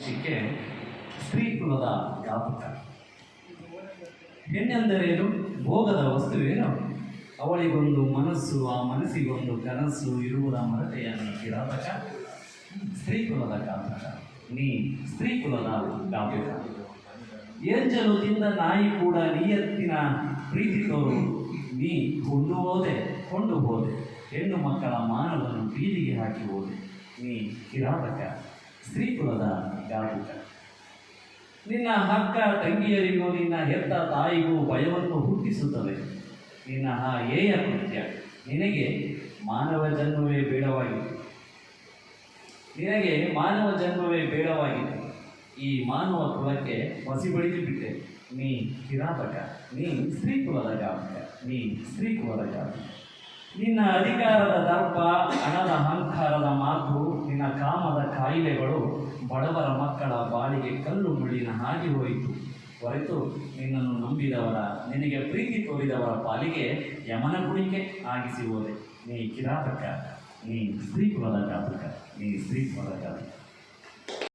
ಶಿಕೆ ಸ್ತ್ರೀ ಕುಲದ ಘಾತಕ ಹೆಣ್ಣೆಂದರೇನು ಭೋಗದ ವಸ್ತುವೇನು ಅವಳಿಗೊಂದು ಮನಸ್ಸು, ಆ ಮನಸ್ಸಿಗೊಂದು ಕನಸು, ಇರುವುದ ಮರತೆಯ ನೀ ಕಿರಾತಕ ಸ್ತ್ರೀ ಕುಲದ ಘಾತಕ. ನೀ ಸ್ತ್ರೀ ಕುಲದ ಘಾತಕ ಏಂಜಲು ತಿಂದ ನಾಯಿ ಕೂಡ ನಿಯತ್ತಿನ ಪ್ರೀತಿ ತೋರು. ನೀ ಕೊಂಡು ಹೋದೆ ಕೊಂಡು ಹೋದೆ. ಹೆಣ್ಣು ಮಕ್ಕಳ ಮಾನವನ್ನು ಬೀದಿಗೆ ಹಾಕಿ ಹೋದೆ. ನೀ ಕಿರಾತಕ. ಸ್ತ್ರೀ ಕುಲದ ಘಾತಕ ನಿನ್ನ ಹಕ್ಕ ತಂಗಿಯರಿಗೂ ನಿನ್ನ ಹೆತ್ತ ತಾಯಿಗೂ ಭಯವನ್ನು ಹುಟ್ಟಿಸುತ್ತದೆ ನಿನ್ನ ಆ ಏಯ ಕೃತ್ಯ ನಿನಗೆ ಮಾನವ ಜನ್ಮವೇ ಬೇಡವಾಗಿತ್ತು ನಿನಗೆ ಮಾನವ ಜನ್ಮವೇ ಬೇಡವಾಗಿತ್ತು ಈ ಮಾನವ ಕುಲಕ್ಕೆ ಬಳಿದು ಬಿಟ್ಟೆ. ನೀ ಕಿರಾತಕ, ನೀ ಸ್ತ್ರೀ ಕುಲದ ನೀ ಸ್ತ್ರೀ ಕುಲದ ಘಾತಕ ನಿನ್ನ ಅಧಿಕಾರದ ದರ್ಪ, ಹಣದ ಅಹಂಕಾರದ ಮಾತು ಕಾಮದ ಕಾಯಿಲೆಗಳು ಬಡವರ ಮಕ್ಕಳ ಬಾಳಿಗೆ ಕಲ್ಲು ಮುಳ್ಳಿನ ಹಾಗೆ ಹೋಯಿತು. ಹೊರತು ನಿನ್ನನ್ನು ನಂಬಿದವರ, ನಿನಗೆ ಪ್ರೀತಿ ತೋರಿದವರ ಪಾಲಿಗೆ ಯಮನ ಕುಣಿಕೆ ಆಗಿಸಿ ಹೋದೆ. ನೀ ಕಿರಾತಕ, ನೀ ಸ್ತ್ರೀ ಕುಲದ ನೀ ಸ್ತ್ರೀ ಕುಲದ